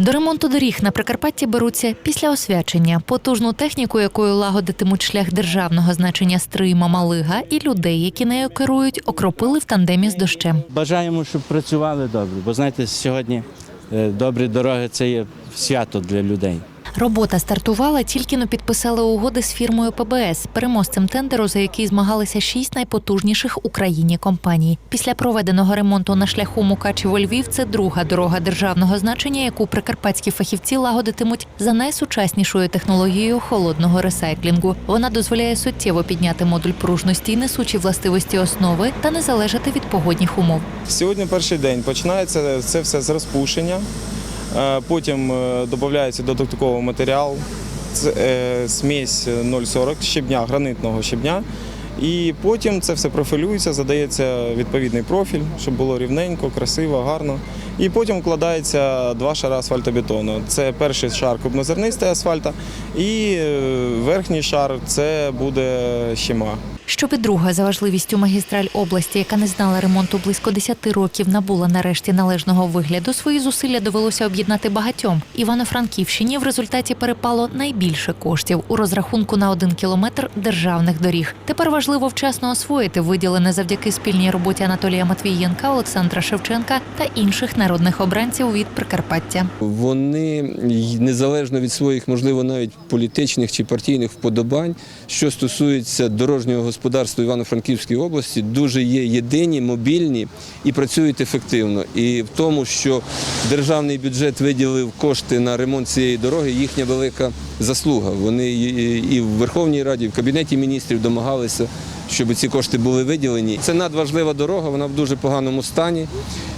До ремонту доріг на Прикарпатті беруться після освячення. Потужну техніку, якою лагодитимуть шлях державного значення Стрима Малига, і людей, які нею керують, окропили в тандемі з дощем. Бажаємо, щоб працювали добре, бо знаєте, сьогодні е, добрі дороги це є свято для людей. Робота стартувала, тільки но підписали угоди з фірмою ПБС, переможцем тендеру, за який змагалися шість найпотужніших Україні компаній. Після проведеного ремонту на шляху Мукачево-Львів це друга дорога державного значення, яку прикарпатські фахівці лагодитимуть за найсучаснішою технологією холодного ресайклінгу. Вона дозволяє суттєво підняти модуль пружності, несучі властивості основи та не залежати від погодних умов. Сьогодні перший день починається це все з розпушення. Е, Потім е, додається додатковий матеріал, е, смесь 0,40 щебня, гранитного щебня. І потім це все профілюється, задається відповідний профіль, щоб було рівненько, красиво, гарно. І потім вкладається два шари асфальтобетону. Це перший шар крупнозернистий асфальта, і верхній шар це буде щема. Щоб і друга за важливістю магістраль області, яка не знала ремонту близько 10 років, набула нарешті належного вигляду. Свої зусилля довелося об'єднати багатьом. Івано-Франківщині в результаті перепало найбільше коштів у розрахунку на один кілометр державних доріг. Тепер важливо вчасно освоїти виділене завдяки спільній роботі Анатолія Матвієнка, Олександра Шевченка та інших народних обранців від Прикарпаття. Вони незалежно від своїх, можливо, навіть політичних чи партійних вподобань, що стосується дорожнього господарства Івано-Франківської області, дуже є єдині, мобільні і працюють ефективно. І в тому, що державний бюджет виділив кошти на ремонт цієї дороги, їхня велика заслуга. Вони і в Верховній Раді, і в Кабінеті міністрів домагалися, щоб ці кошти були виділені. Це надважлива дорога, вона в дуже поганому стані.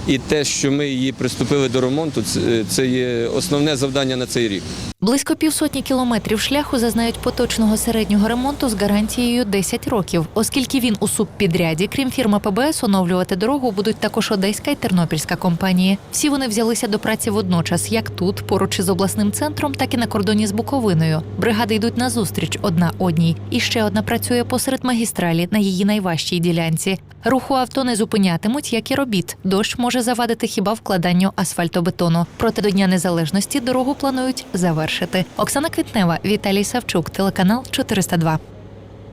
І те, що ми її приступили до ремонту, це- є основне завдання на цей рік. Близько півсотні кілометрів шляху зазнають поточного середнього ремонту з гарантією 10 років, оскільки він у субпідряді, крім фірми ПБС, оновлювати дорогу будуть також одеська і тернопільська компанії. Всі вони взялися до праці водночас, як тут, поруч із обласним центром, так і на кордоні з Буковиною. Бригади йдуть на зустріч одна одній, і ще одна працює посеред магістралі на її найважчій ділянці. Руху авто не зупинятимуть, як і робіт. Дощ може завадити хіба вкладанню асфальтобетону. Проте до Дня Незалежності дорогу планують завершити. Оксана Квітнева, Віталій Савчук, телеканал 402.